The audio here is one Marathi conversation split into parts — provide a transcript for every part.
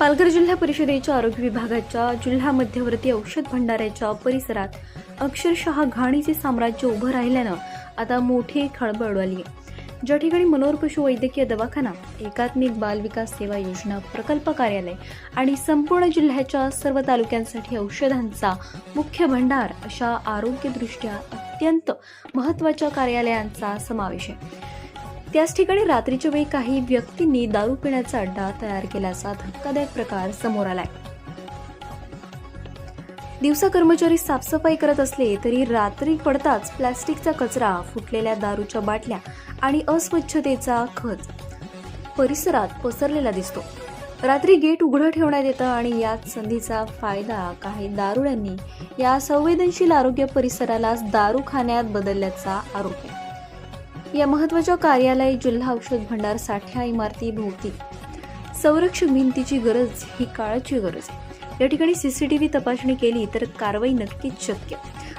पालघर जिल्हा परिषदेच्या आरोग्य विभागाच्या जिल्हा मध्यवर्ती औषध भंडाऱ्याच्या परिसरात अक्षरशः घाणीचे साम्राज्य उभं राहिल्यानं आता मोठी खळबळ उडाली. आहे ज्या ठिकाणी मनोहर पशु वैद्यकीय दवाखाना एकात्मिक बाल विकास सेवा योजना प्रकल्प कार्यालय आणि संपूर्ण जिल्ह्याच्या सर्व तालुक्यांसाठी औषधांचा मुख्य भंडार अशा आरोग्यदृष्ट्या अत्यंत महत्त्वाच्या कार्यालयांचा समावेश आहे. त्याच ठिकाणी रात्रीच्या वेळी काही व्यक्तींनी दारू पिण्याचा अड्डा तयार केल्याचा धक्कादायक प्रकार समोर आलाय. दिवसा कर्मचारी साफसफाई करत असले तरी रात्री पडताच प्लॅस्टिकचा कचरा फुटलेल्या दारूच्या बाटल्या आणि अस्वच्छतेचा खच परिसरात पसरलेला दिसतो. रात्री गेट उघडं ठेवण्यात येतं आणि याच संधीचा फायदा काही दारुड्यांनी या संवेदनशील आरोग्य परिसरालाच दारू खाण्यात बदलल्याचा आरोप आहे. या महत्त्वाच्या कार्यालय जिल्हा औषध भंडार साठ्या इमारती भोवती. संरक्षक भिंतीची गरज ही काळाची गरज आहे. या ठिकाणी सीसीटीव्ही तपासणी केली तर कारवाई नक्कीच शक्य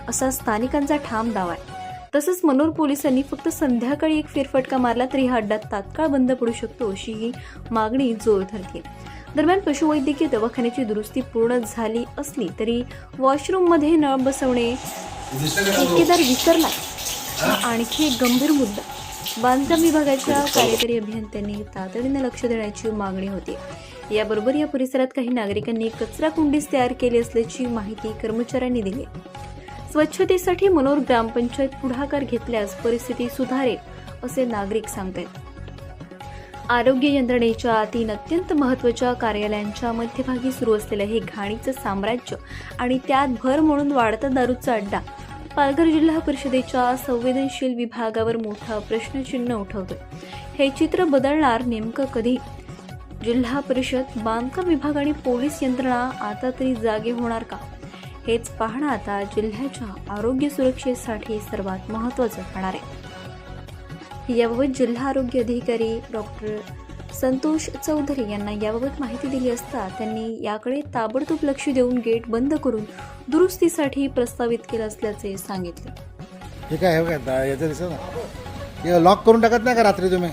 असा स्थानिकांचा ठाम दावा आहे. तसंच मनोर पोलिसांनी फक्त संध्याकाळी एक फेरफटका मारला तरी हा अड्डा तात्काळ बंद पडू शकतो अशी ही मागणी जोर धरते दरम्यान पशुवैद्यकीय दवाखान्याची दुरुस्ती पूर्ण झाली असली तरी वॉशरूममध्ये नळ बसवणे ठेकेदार विसरला. आणखी एक गंभीर मुद्दा. बांधकाम विभागाच्या कार्यकारी अभियंत्यांनी तातडीने लक्ष देण्याची मागणी होती. याबरोबर या परिसरात काही नागरिकांनी कचरा कुंडीस तयार केली असल्याची माहिती कर्मचाऱ्यांनी दिली. स्वच्छतेसाठी मनोर ग्रामपंचायत पुढाकार घेतल्यास परिस्थिती सुधारेल असे नागरिक सांगतात आरोग्य यंत्रणेच्या तीन अत्यंत महत्त्वाच्या कार्यालयांच्या मध्यभागी सुरू असलेलं हे घाणीचं साम्राज्य आणि त्यात भर म्हणून वाढता दारूचा अड्डा पालघर जिल्हा परिषदेच्या संवेदनशील विभागावर मोठा प्रश्नचिन्ह उठवतो हे चित्र बदलणार नेमकं कधी? जिल्हा परिषद बांधकाम विभाग आणि पोलीस यंत्रणा आता तरी जागे होणार का? हेच पाहणं आता जिल्ह्याच्या आरोग्य सुरक्षेसाठी सर्वात महत्त्वाचं ठरणार आहे. याबाबत जिल्हा आरोग्य अधिकारी डॉक्टर संतोष चौधरी यांना याबाबत माहिती दिली असता त्यांनी याकडे ताबडतोब लक्ष देऊन गेट बंद करून दुरुस्तीसाठी प्रस्तावित केलं असल्याचे सांगितले. हे काय हे काय याचं दिसत ना? हे लॉक करून टाकत नाही का रात्री तुम्ही?